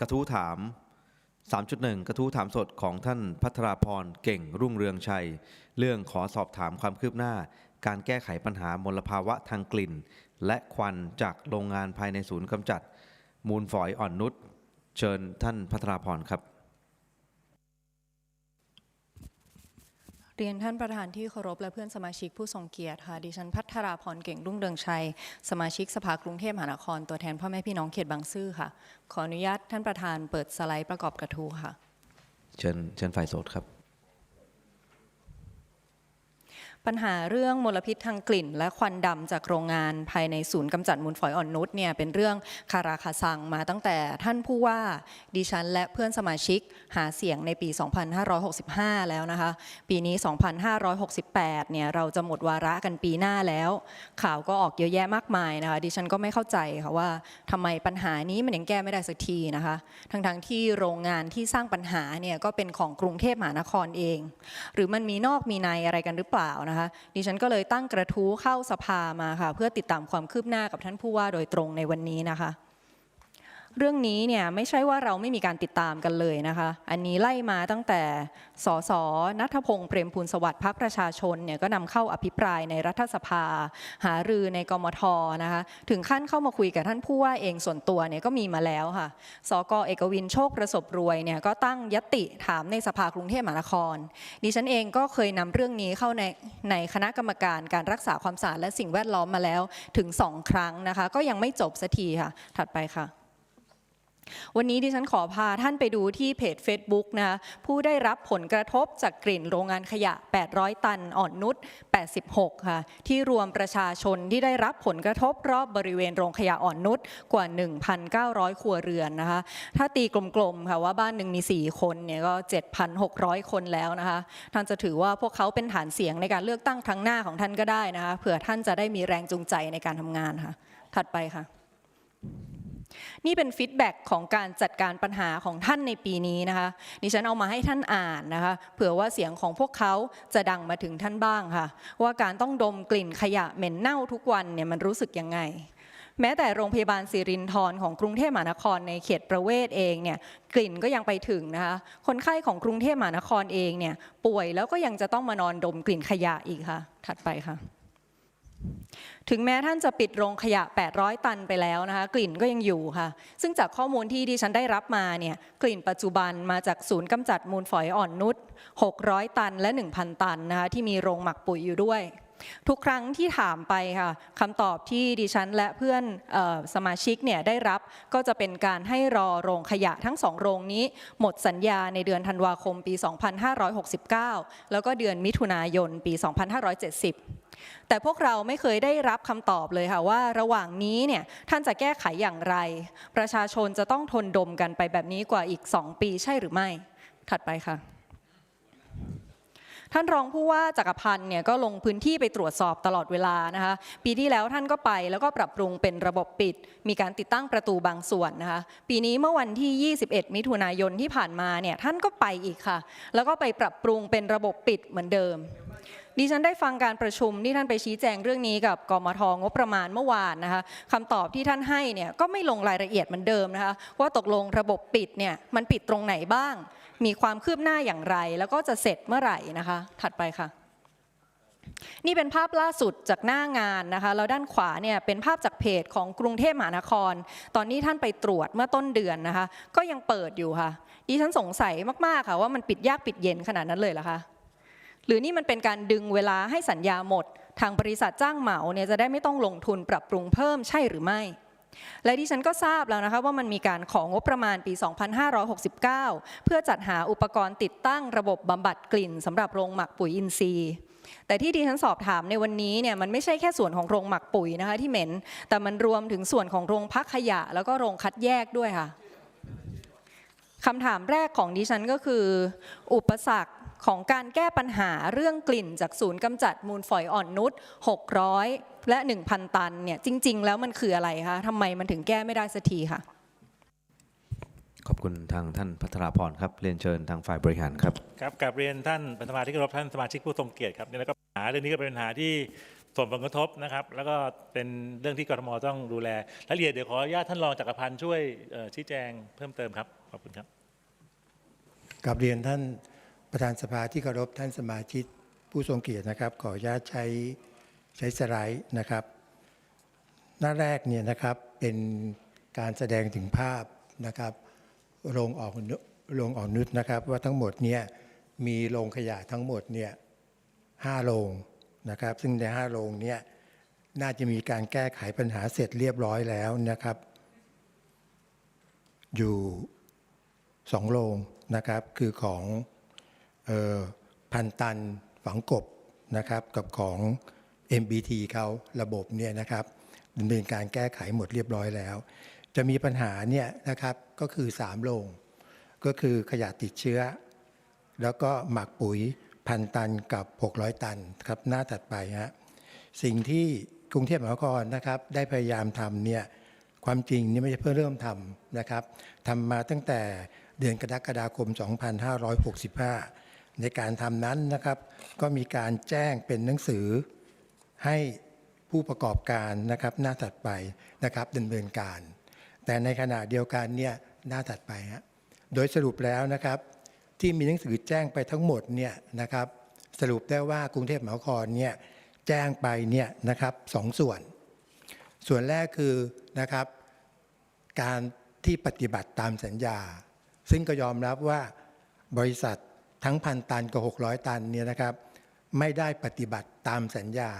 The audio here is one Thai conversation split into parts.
กระทู้ถาม 3.1 กระทู้ถามสดของท่านพัทราพรเก่งรุ่งเรืองชัย เรื่องขอสอบถามความคืบหน้า การแก้ไขปัญหามลภาวะทางกลิ่น และควันจากโรงงานภายในศูนย์กำจัด มูลฝอยอ่อนนุชเชิญท่านพัทราพรครับ เรียนท่านประธานที่เคารพและเพื่อนสมาชิกผู้ทรงเกียรติค่ะ ดิฉันพัทราพรเก่งรุ่งเรืองชัย สมาชิกสภากรุงเทพมหานคร ตัวแทนพ่อแม่พี่น้องเขตบางซื่อค่ะ ขออนุญาตท่านประธานเปิดสไลด์ประกอบกระทู้ค่ะ เชิญเชิญฝ่ายโสดครับ ปัญหาเรื่องมลพิษทางกลิ่น และควันดำจากโรงงานภายในศูนย์กำจัดมูลฝอยอ่อนนุชเนี่ยเป็นเรื่องคาราคาซังมาตั้งแต่ท่านผู้ว่าดิฉัน และเพื่อนสมาชิกหาเสียงในปี 2565 แล้วนะคะ ปีนี้ 2568 เนี่ยเราจะหมดวาระกันปีหน้าแล้ว ข่าวก็ออกเยอะแยะมากมายนะคะดิฉันก็ไม่เข้าใจค่ะว่าทำไมปัญหานี้มันยังแก้ไม่ได้สักทีนะคะทั้งๆที่โรงงานที่สร้างปัญหาเนี่ยก็เป็นของกรุงเทพมหานครเอง หรือมันมีนอกมีในอะไรกันหรือเปล่านะคะดิฉันก็เลยตั้งกระทู้เข้าสภามาค่ะ เพื่อติดตามความคืบหน้ากับท่านผู้ว่าโดยตรงในวันนี้นะคะ เรื่องนี้เนี่ยไม่ใช่ว่าเราไม่มีการติดตามกันเลยนะคะ อันนี้ไล่มาตั้งแต่สสนัทพงษ์เปรมพูลสวัสดิ์พักประชาชนเนี่ยก็นำเข้าอภิปรายในรัฐสภา หารือในกมทนะคะ ถึงขั้นเข้ามาคุยกับท่านผู้ว่าเองส่วนตัวเนี่ยก็มีมาแล้วค่ะ สกเอกวินโชคประสบรวยเนี่ยก็ตั้งยติถามในสภากรุงเทพมหานคร ดิฉันเองก็เคยนำเรื่องนี้เข้าในในคณะกรรมการการรักษาความสะอาดและสิ่งแวดล้อมมาแล้วถึงสองครั้งนะคะ ก็ยังไม่จบสักทีค่ะ ถัดไปค่ะ วันนี้ดิฉันขอพาท่านไปดูที่เพจ Facebook นะคะผู้ได้รับผลกระทบจากกลิ่นโรงงานขยะ 800 ตันอ่อนนุช 86 ค่ะ ที่รวมประชาชนที่ได้รับผลกระทบรอบบริเวณโรงขยะอ่อนนุชกว่า 1,900 ครัวเรือนนะคะ ถ้าตีกลมๆค่ะว่าบ้านหนึ่งมี 4 คนเนี่ยก็ 7,600 คนแล้วนะคะท่านจะถือว่าพวกเขาเป็นฐานเสียงในการเลือกตั้งครั้งหน้าของท่านก็ได้นะคะเผื่อท่านจะได้มีแรงจูงใจในการทำงานค่ะ ถัดไปค่ะ นี่เป็นฟีดแบ็กของการจัดการปัญหาของท่านในปีนี้นะคะดิฉันเอามาให้ท่านอ่านนะคะ เผื่อว่าเสียงของพวกเขาจะดังมาถึงท่านบ้างค่ะ ว่าการต้องดมกลิ่นขยะเหม็นเน่าทุกวันเนี่ยมันรู้สึกยังไง แม้แต่โรงพยาบาลสิรินธรของกรุงเทพมหานครในเขตประเวศเองเนี่ยกลิ่นก็ยังไปถึงนะคะ คนไข้ของกรุงเทพมหานครเองเนี่ยป่วยแล้วก็ยังจะต้องมานอนดมกลิ่นขยะอีกค่ะ ถัดไปค่ะ ถึงแม้ท่านจะปิดโรงขยะ 800 ตันไปแล้วนะคะกลิ่นก็ยังอยู่ค่ะ ซึ่งจากข้อมูลที่ดิฉันได้รับมาเนี่ยกลิ่นปัจจุบันมาจากศูนย์กำจัดมูลฝอยอ่อนนุช600 ตันและ 1,000 ตันนะคะที่มีโรงหมักปุ๋ยอยู่ด้วย ทุกครั้งที่ถามไปค่ะคำตอบที่ดิฉันและเพื่อนออสมาชิกเนี่ยได้รับก็จะเป็นการให้รอโรงขยะทั้งสองโรงนี้ หมดสัญญาในเดือนธันวาคมปี 2569 แล้วก็เดือนมิถุนายนปี 2570แต่พวกเราไม่เคยได้รับคำตอบเลยค่ะว่าระหว่างนี้เนี่ยท่านจะแก้ไขอย่างไร ประชาชนจะต้องทนดมกันไปแบบนี้กว่าอีก 2 ปีใช่หรือไม่ ถัดไปค่ะ ท่านรองผู้ว่าจักรพันธ์เนี่ยก็ลงพื้นที่ไปตรวจสอบตลอดเวลานะคะปีที่แล้วท่านก็ไปแล้วก็ปรับปรุงเป็นระบบปิด มีการติดตั้งประตูบางส่วนนะคะปีนี้เมื่อวันที่ 21 มิถุนายนที่ผ่านมาเนี่ยท่านก็ไปอีกค่ะ แล้วก็ไปปรับปรุงเป็นระบบปิดเหมือนเดิมดิฉันได้ฟังการประชุมที่ท่านไปชี้แจงเรื่องนี้กับกมทงบประมาณเมื่อวานนะคะคำตอบที่ท่านให้เนี่ยก็ไม่ลงรายละเอียดเหมือนเดิมนะคะว่าตกลงระบบปิดเนี่ยมันปิดตรงไหนบ้าง มีความคืบหน้าอย่างไร แล้วก็จะเสร็จเมื่อไหร่นะคะ ถัดไปค่ะ นี่เป็นภาพล่าสุดจากหน้างานนะคะแล้วด้านขวาเนี่ยเป็นภาพจากเพจของกรุงเทพมหานคร ตอนนี้ท่านไปตรวจเมื่อต้นเดือนนะคะ ก็ยังเปิดอยู่ค่ะ ดิฉันสงสัยมากๆค่ะว่ามันปิดยากปิดเย็นขนาดนั้นเลยเหรอคะหรือนี่มันเป็นการดึงเวลาให้สัญญาหมด ทางบริษัทจ้างเหมาเนี่ยจะได้ไม่ต้องลงทุนปรับปรุงเพิ่มใช่หรือไม่ และดิฉันก็ทราบแล้วนะคะว่ามันมีการของงบประมาณปี 2569 เพื่อจัดหาอุปกรณ์ติดตั้งระบบบำบัดกลิ่นสำหรับโรงหมักปุ๋ยอินทรีย์แต่ที่ดิฉันสอบถามในวันนี้เนี่ยมันไม่ใช่แค่ส่วนของโรงหมักปุ๋ยนะคะที่เหม็น แต่มันรวมถึงส่วนของโรงพักขยะ แล้วก็โรงคัดแยกด้วยค่ะคำถามแรกของดิฉันก็คือ อุปสรรคของการแก้ปัญหาเรื่องกลิ่นจากศูนย์กำจัดมูลฝอยอ่อนนุช600 และ 1,000 ตันเนี่ยจริง ๆ แล้วมันคืออะไรคะทำไมมันถึงแก้ไม่ได้สักทีค่ะ ขอบคุณทางท่านพัทราพรครับเรียนเชิญทางฝ่ายบริหารครับครับกับเรียนท่านประธานที่เคารพท่านสมาชิกผู้ทรงเกียรติครับเนี่ยแล้วก็ปัญหาเรื่องนี้ก็เป็นปัญหาที่ส่งผลกระทบนะครับแล้วก็เป็นเรื่องที่กรทมต้องดูแลรายละเอียดเดี๋ยวขออนุญาตท่านรองจักรพันธ์ช่วยเอ่อชี้แจงเพิ่มเติมครับขอบคุณครับกับเรียนท่านประธานสภาที่เคารพท่านสมาชิกผู้ทรงเกียรตินะครับ ขออนุญาตใช้ ใช้สไลด์นะครับ หน้าแรกเนี่ยนะครับเป็นการแสดงถึงภาพนะครับโรงออกนุโรงออกนุชนะครับ ว่าทั้งหมดเนี่ยมีโรงขยะทั้งหมดเนี่ยห้าโรงนะครับ ซึ่งในห้าโรงเนี่ยน่าจะมีการแก้ไขปัญหาเสร็จเรียบร้อยแล้วนะครับ อยู่สองโรงนะครับคือของออพันตันฝังกบนะครับกับของ MBT เขาระบบเนี่ยนะครับดำเนินการแก้ไขหมดเรียบร้อยแล้ว จะมีปัญหาเนี่ยนะครับก็คือ3โรงก็คือขยะติดเชื้อ แล้วก็หมักปุ๋ยพันตันกับ 600 ตันครับหน้าถัดไปฮะสิ่งที่กรุงเทพมหานครนะครับ ได้พยายามทำเนี่ยความจริงนี่ไม่ใช่เพิ่งเริ่มทำนะครับทำมาตั้งแต่เดือนกรกฎาคม 2565 ในการทำนั้นนะครับ ก็มีการแจ้งเป็นหนังสือ ให้ผู้ประกอบการนะครับหน้าถัดไปนะครับดำเนินการ แต่ในขณะเดียวกันเนี่ยหน้าถัดไปฮะโดยสรุปแล้วนะครับ ที่มีหนังสือแจ้งไปทั้งหมดเนี่ยนะครับสรุปได้ว่ากรุงเทพมหานครเนี่ยแจ้งไปเนี่ยนะครับสองส่วน ส่วนแรกคือนะครับการที่ปฏิบัติตามสัญญา ซึ่งก็ยอมรับว่าบริษัททั้งพันตันกับ600 ตันเนี่ยนะครับไม่ได้ปฏิบัติตามสัญญา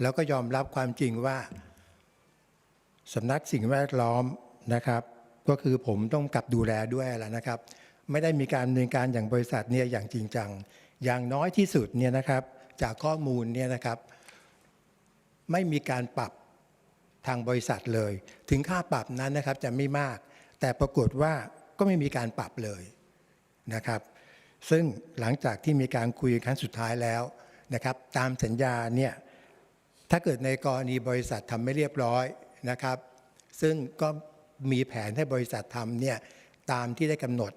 แล้วก็ยอมรับความจริงว่าสำนักสิ่งแวดล้อมนะครับ ก็คือผมต้องกลับดูแลด้วยแหละนะครับ ไม่ได้มีการดำเนินการอย่างบริษัทเนี่ยอย่างจริงจัง อย่างน้อยที่สุดเนี่ยนะครับ จากข้อมูลเนี่ยนะครับ ไม่มีการปรับทางบริษัทเลย ถึงค่าปรับนั้นนะครับจะไม่มาก แต่ปรากฏว่าก็ไม่มีการปรับเลยนะครับ ซึ่งหลังจากที่มีการคุยครั้งสุดท้ายแล้วนะครับ ตามสัญญาเนี่ย ถ้าเกิดในกรณีบริษัททำไม่เรียบร้อยนะครับ ซึ่งก็มีแผนให้บริษัททำเนี่ยตามที่ได้กำหนด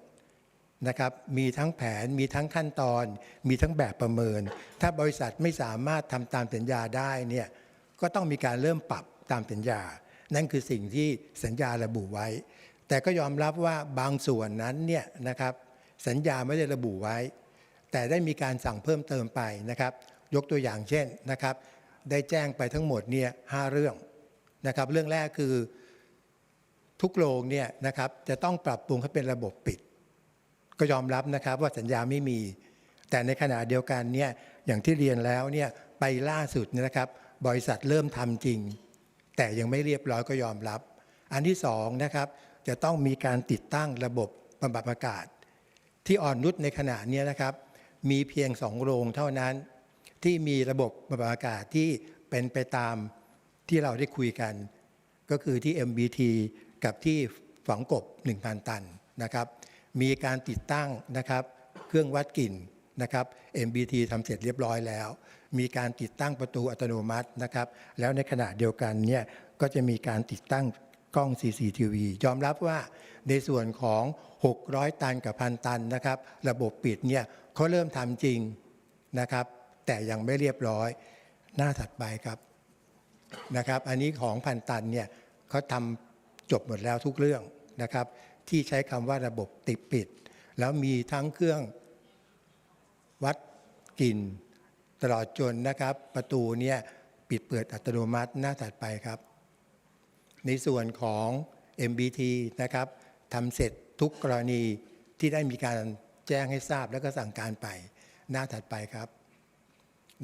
นะครับ มีทั้งแผน มีทั้งขั้นตอน มีทั้งแบบประเมิน ถ้าบริษัทไม่สามารถทำตามสัญญาได้เนี่ย ก็ต้องมีการเริ่มปรับตามสัญญา นั่นคือสิ่งที่สัญญาระบุไว้ แต่ก็ยอมรับว่าบางส่วนนั้นเนี่ยนะครับ สัญญาไม่ได้ระบุไว้ แต่ได้มีการสั่งเพิ่มเติมไปนะครับ ยกตัวอย่างเช่นนะครับ ได้แจ้งไปทั้งหมดเนี่ยห้าเรื่องนะครับ เรื่องแรกคือทุกโรงเนี่ยนะครับจะต้องปรับปรุงให้เป็นระบบปิด ก็ยอมรับนะครับว่าสัญญาไม่มี แต่ในขณะเดียวกันเนี่ยอย่างที่เรียนแล้วเนี่ยไปล่าสุดนะครับ บริษัทเริ่มทำจริง แต่ยังไม่เรียบร้อยก็ยอมรับ อันที่สองนะครับจะต้องมีการติดตั้งระบบบำบัดอากาศ ที่อ่อนนุชในขณะเนี้ยนะครับ มีเพียงสองโรงเท่านั้น ที่มีระบบบำบัดอากาศที่เป็นไปตามที่เราได้คุยกัน ก็คือที่ MBT กับที่ฝังกบ 1,000 ตันนะครับ มีการติดตั้งนะครับ เครื่องวัดกลิ่นนะครับ MBT ทำเสร็จเรียบร้อยแล้ว มีการติดตั้งประตูอัตโนมัตินะครับ แล้วในขณะเดียวกันเนี่ยก็จะมีการติดตั้งกล้อง CCTV ยอมรับว่าในส่วนของ 600 ตันกับพันตันนะครับ ระบบปิดเนี่ยเขาเริ่มทำจริงนะครับ แต่ยังไม่เรียบร้อยหน้าถัดไปครับนะครับ อันนี้ของพันตันเนี่ยเขาทำจบหมดแล้วทุกเรื่องนะครับ ที่ใช้คำว่าระบบติดปิด แล้วมีทั้งเครื่องวัดกลิ่นตลอดจนนะครับ ประตูเนี่ยปิดเปิดอัตโนมัติหน้าถัดไปครับ ในส่วนของ MBT นะครับทำเสร็จทุกกรณีที่ได้มีการแจ้งให้ทราบแล้วก็สั่งการไปหน้าถัดไปครับ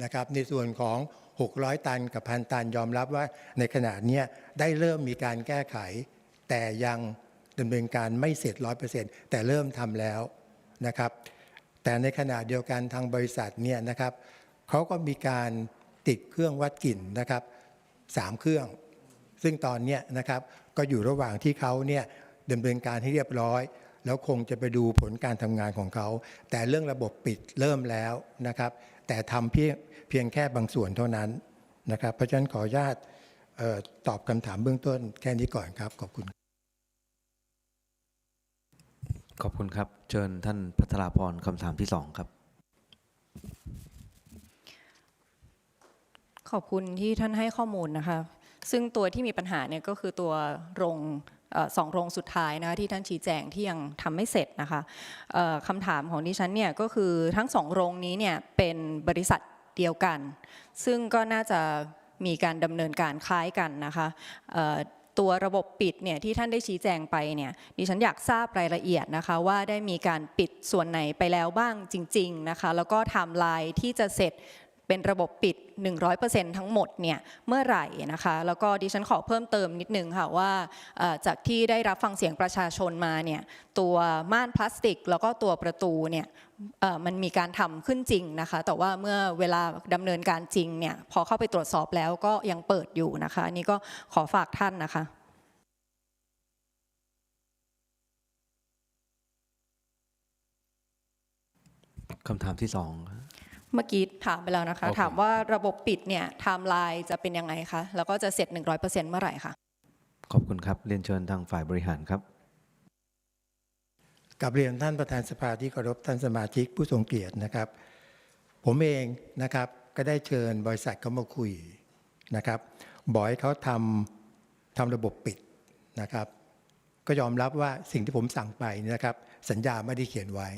นะครับในส่วนของ 600 ตันกับพันตันยอมรับว่าในขณะนี้ได้เริ่มมีการแก้ไข แต่ยังดำเนินการไม่เสร็จ 100%แต่เริ่มทำแล้วนะครับ แต่ในขณะเดียวกันทางบริษัทเนี่ยนะครับเขาก็มีการติดเครื่องวัดกลิ่นนะครับสามเครื่อง ซึ่งตอนเนี้ยนะครับก็อยู่ระหว่างที่เขาเนี่ยดำเนินการให้เรียบร้อย แล้วคงจะไปดูผลการทำงานของเขา แต่เรื่องระบบปิดเริ่มแล้วนะครับ แต่ทำเพียงเพียงแค่บางส่วนเท่านั้นนะครับ เพราะฉะนั้นขออนุญาตเอ่อตอบคำถามเบื้องต้นแค่นี้ก่อนครับ ขอบคุณ ขอบคุณครับ เชิญท่านพัทราพรคำถามที่สองครับ ขออบคุณที่ท่านให้ข้อมูลนะคะ ซึ่งตัวที่มีปัญหาเนี่ยก็คือตัวโรงเอ่อสองโรงสุดท้ายนะคะที่ท่านชี้แจงที่ยังทำไม่เสร็จนะคะเอ่อคำถามของดิฉันเนี่ยก็คือทั้งสองโรงนี้เนี่ยเป็นบริษัทเดียวกัน ซึ่งก็น่าจะมีการดำเนินการคล้ายกันนะคะตัวระบบปิดเนี่ยที่ท่านได้ชี้แจงไปเนี่ยดิฉันอยากทราบรายละเอียดนะคะว่าได้มีการปิดส่วนไหนไปแล้วบ้างจริง ๆนะคะ แล้วก็ไทม์ไลน์ที่จะเสร็จ เป็นระบบปิด 100%ทั้งหมดเนี่ยเมื่อไหร่นะคะแล้วก็ดิฉันขอเพิ่มเติมนิดนึงค่ะว่าจากที่ได้รับฟังเสียงประชาชนมาเนี่ยตัวม่านพลาสติก แล้วก็ตัวประตูเนี่ยมันมีการทำขึ้นจริงนะคะ แต่ว่าเมื่อเวลาดำเนินการจริงเนี่ยพอเข้าไปตรวจสอบแล้วก็ยังเปิดอยู่นะคะอันนี่ก็ขอฝากท่านนะคะคำถามที่สอง เมื่อกี้ถามไปแล้วนะคะโอเคถามว่าระบบปิดเนี่ยไทม์ไลน์จะเป็นยังไงคะแล้วก็จะเสร็จ 100%เมื่อไหร่คะขอบคุณครับเรียนเชิญทางฝ่ายบริหารครับกับเรียนท่านประธานสภาที่เคารพท่านสมาชิกผู้ทรงเกียรตินะครับ ผมเองนะครับก็ได้เชิญบริษัทเขามาคุยนะครับบอกให้เขาทำทำระบบปิดนะครับ ก็ยอมรับว่าสิ่งที่ผมสั่งไปนะครับ สัญญาไม่ได้เขียนไว้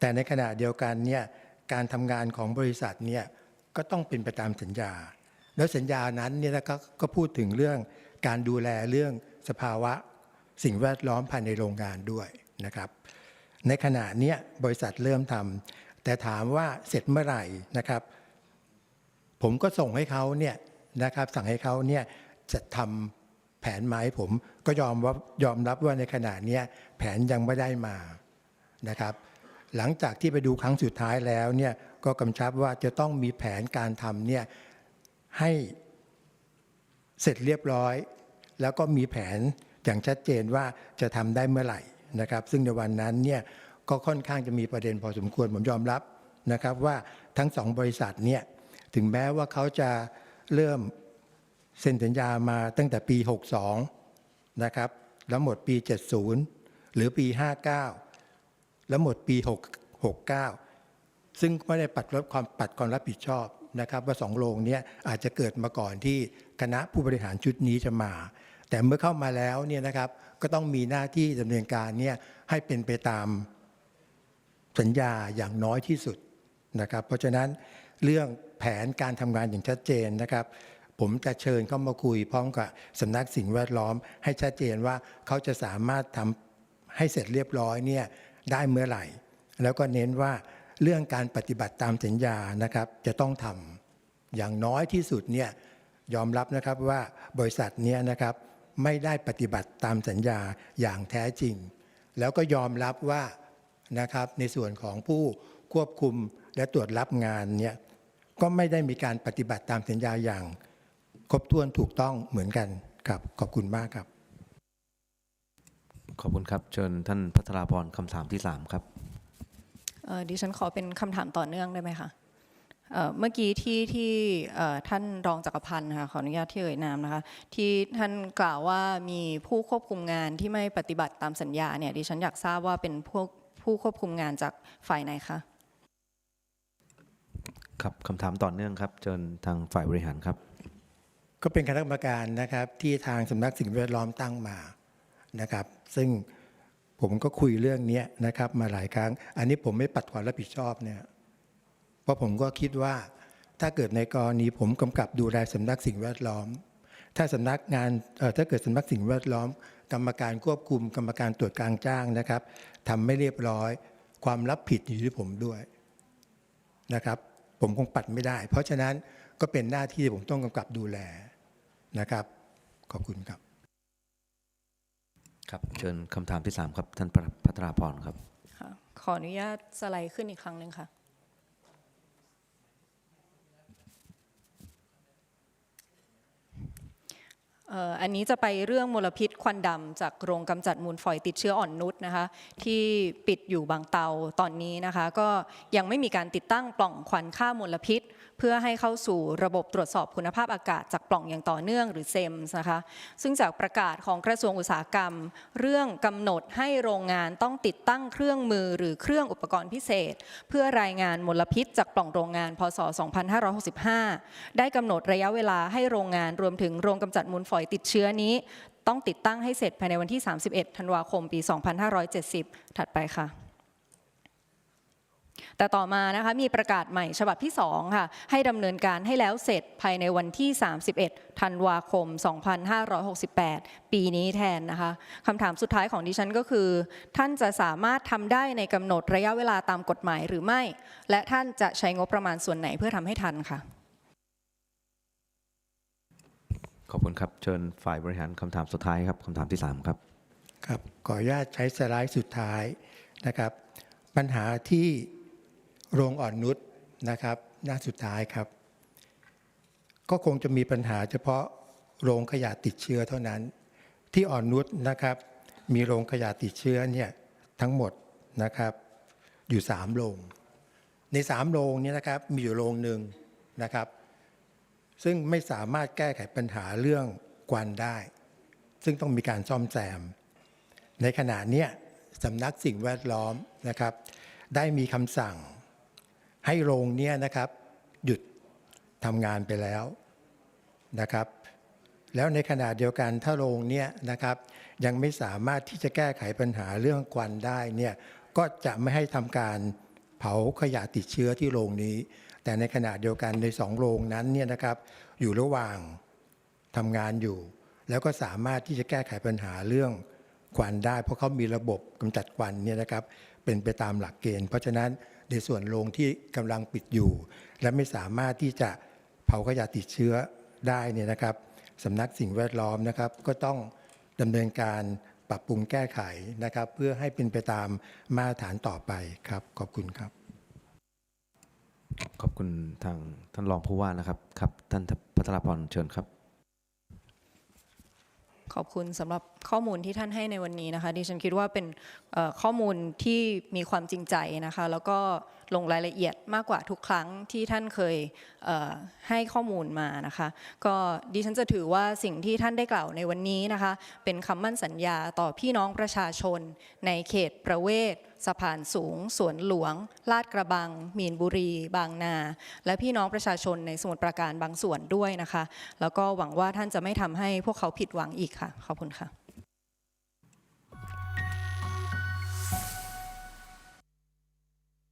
แต่ในขณะเดียวกันเนี่ย การทำงานของบริษัทเนี่ยก็ต้องเป็นไปตามสัญญา แล้วสัญญานั้นเนี่ยนะครับก็พูดถึงเรื่องการดูแลเรื่องสภาวะสิ่งแวดล้อมภายในโรงงานด้วยนะครับ ในขณะเนี้ยบริษัทเริ่มทำแต่ถามว่าเสร็จเมื่อไหร่นะครับ ผมก็ส่งให้เขาเนี่ยนะครับสั่งให้เขาเนี่ยจะทำแผนมาให้ผมก็ยอมว่ายอมรับว่าในขณะเนี้ยแผนยังไม่ได้มานะครับ หลังจากที่ไปดูครั้งสุดท้ายแล้วเนี่ยก็กำชับว่าจะต้องมีแผนการทำเนี่ยให้เสร็จเรียบร้อย แล้วก็มีแผนอย่างชัดเจนว่าจะทำได้เมื่อไหร่นะครับ ซึ่งในวันนั้นเนี่ยก็ค่อนข้างจะมีประเด็นพอสมควรผมยอมรับนะครับว่าทั้งสองบริษัทเนี่ยถึงแม้ว่าเขาจะเริ่มเซ็นสัญญามาตั้งแต่ปี 62 นะครับแล้วหมดปี 70 หรือปี 59 แล้วหมดปี 6 69 ซึ่งไม่ได้ปัดลดความปัดความรับผิดชอบนะครับ ว่าสองโรงนี้อาจจะเกิดมาก่อนที่คณะผู้บริหารชุดนี้จะมา แต่เมื่อเข้ามาแล้วเนี่ยนะครับก็ต้องมีหน้าที่ดำเนินการเนี่ยให้เป็นไปตามสัญญาอย่างน้อยที่สุดนะครับ เพราะฉะนั้นเรื่องแผนการทำงานอย่างชัดเจนนะครับผมจะเชิญเข้ามาคุยพร้อมกับสำนักสิ่งแวดล้อม ให้ชัดเจนว่าเขาจะสามารถทำให้เสร็จเรียบร้อยเนี่ย ได้เมื่อไหร่ แล้วก็เน้นว่าเรื่องการปฏิบัติตามสัญญานะครับ จะต้องทำอย่างน้อยที่สุดเนี่ยยอมรับนะครับว่าบริษัทเนี้ยนะครับไม่ได้ปฏิบัติตามสัญญาอย่างแท้จริง แล้วก็ยอมรับว่านะครับในส่วนของผู้ควบคุมและตรวจรับงานเนี่ยก็ไม่ได้มีการปฏิบัติตามสัญญาอย่าง ครบถ้วนถูกต้องเหมือนกันครับขอบคุณมากครับ ขอบคุณครับ เชิญท่านพัทราพรคำถามที่สามครับเอ่อดิฉันขอเป็นคำถามต่อเนื่องได้ไหมคะเอ่อเมื่อกี้ที่ที่เอ่อท่านรองจักรพันธ์นะคะขออนุญาตที่เอ่ยนามนะคะที่ท่านกล่าวว่ามีผู้ควบคุมงานที่ไม่ปฏิบัติตามสัญญาเนี่ยดิฉันอยากทราบว่าเป็นพวกผู้ควบคุมงานจากฝ่ายไหนคะครับคำถามต่อเนื่องครับเชิญทางฝ่ายบริหารครับ ก็เป็นคณะกรรมการนะครับที่ทางสำนักสิ่งแวดล้อมตั้งมา นะครับ ซึ่งผมก็คุยเรื่องนี้นะครับ มาหลายครั้ง อันนี้ผมไม่ปัดความรับผิดชอบเนี่ยเพราะผมก็คิดว่าถ้าเกิดในกรณีผมกำกับดูแลสำนักสิ่งแวดล้อม ถ้าสำนักงานถ้าเกิดสำนักสิ่งแวดล้อม กรรมการควบคุมกรรมการตรวจกลารจ้างนะครับทำไม่เรียบร้อย ความรับผิดอยู่ที่ผมด้วยนะครับ ผมคงปัดไม่ได้ เพราะฉะนั้นก็เป็นหน้าที่ที่ผมต้องกำกับดูแลนะครับ ขอบคุณครับ ครับเชิญคำถามที่สามครับ ท่านพัทราพรครับ ค่ะ ขออนุญาตสไลด์ขึ้นอีกครั้งหนึ่งค่ะ อันนี้จะไปเรื่องมลพิษควันดำจากโรงกำจัดมูลฝอยติดเชื้ออ่อนนุชนะคะที่ปิดอยู่บางเตาตอนนี้นะคะก็ยังไม่มีการติดตั้งปล่องควันค่ามลพิษ เพื่อให้เข้าสู่ระบบตรวจสอบคุณภาพอากาศจากปล่องอย่างต่อเนื่องหรือเซมส์นะคะซึ่งจากประกาศของกระทรวงอุตสาหกรรม เรื่องกำหนดให้โรงงานต้องติดตั้งเครื่องมือหรือเครื่องอุปกรณ์พิเศษ เพื่อรายงานมลพิษจากปล่องโรงงานพศ 2565 ได้กำหนดระยะเวลาให้โรงงานรวมถึงโรงกำจัดมูลฝอยติดเชื้อนี้ ต้องติดตั้งให้เสร็จภายในวันที่ 31 ธันวาคม ปี 2570 ถัดไปค่ะแต่ต่อมานะคะมีประกาศใหม่ฉบับที่ 2 ค่ะ ให้ดำเนินการให้แล้วเสร็จภายในวันที่ 31 ธันวาคม 2568 ปีนี้แทนนะคะคำถามสุดท้ายของดิฉันก็คือ ท่านจะสามารถทำได้ในกำหนดระยะเวลาตามกฎหมายหรือไม่ และท่านจะใช้งบประมาณส่วนไหนเพื่อทำให้ทันค่ะ ขอบคุณครับ เชิญฝ่ายบริหารคำถามสุดท้ายครับคำถามที่ 3 ครับ ครับ ขออนุญาตใช้สไลด์สุดท้ายนะครับ ปัญหาที่โรงอ่อนนุชนะครับหน้าสุดท้ายครับ ก็คงจะมีปัญหาเฉพาะโรงขยะติดเชื้อเท่านั้น ที่อ่อนนุชนะครับ มีโรงขยะติดเชื้อเนี่ยทั้งหมดนะครับ อยู่สามโรงในสามโรงนี้นะครับมีอยู่โรงหนึ่งนะครับ ซึ่งไม่สามารถแก้ไขปัญหาเรื่องควันได้ ซึ่งต้องมีการซ่อมแซม ในขณะนี้สำนักสิ่งแวดล้อมนะครับ ได้มีคำสั่งให้โรงเนี้ยนะครับ หยุดทำงานไปแล้วนะครับ แล้วในขณะเดียวกันถ้าโรงเนี้ยนะครับ ยังไม่สามารถที่จะแก้ไขปัญหาเรื่องควันได้เนี่ยก็จะไม่ให้ทำการเผาขยะติดเชื้อที่โรงนี้ แต่ในขณะเดียวกันในสองโรงนั้นเนี่ยนะครับอยู่ระหว่างทำงานอยู่ แล้วก็สามารถที่จะแก้ไขปัญหาเรื่องควันได้ เพราะเขามีระบบกำจัดควันเนี่ยนะครับเป็นไปตามหลักเกณฑ์ เพราะฉะนั้นในส่วนโรงที่กำลังปิดอยู่ และไม่สามารถที่จะเผาขยะติดเชื้อได้เนี่ยนะครับสำนักสิ่งแวดล้อมนะครับ ก็ต้องดำเนินการปรับปรุงแก้ไขนะครับ เพื่อให้เป็นไปตามมาตรฐานต่อไปครับ ขอบคุณครับ ขอบคุณทางท่านรองผู้ว่านะครับครับ ท่านพัทรพรเชิญครับ ขอบคุณสำหรับข้อมูลที่ท่านให้ในวันนี้นะคะดิฉันคิดว่าเป็นข้อมูลที่มีความจริงใจนะคะ แล้วก็ลงรายละเอียดมากกว่าทุกครั้งที่ท่านเคยให้ข้อมูลมานะคะ ก็ดิฉันจะถือว่าสิ่งที่ท่านได้กล่าวในวันนี้นะคะ เป็นคำมั่นสัญญาต่อพี่น้องประชาชนในเขตประเวศ สะพานสูง สวนหลวง ลาดกระบัง มีนบุรี บางนา และพี่น้องประชาชนในสมุทรปราการบางส่วนด้วยนะคะ แล้วก็หวังว่าท่านจะไม่ทำให้พวกเขาผิดหวังอีกค่ะ ขอบคุณค่ะ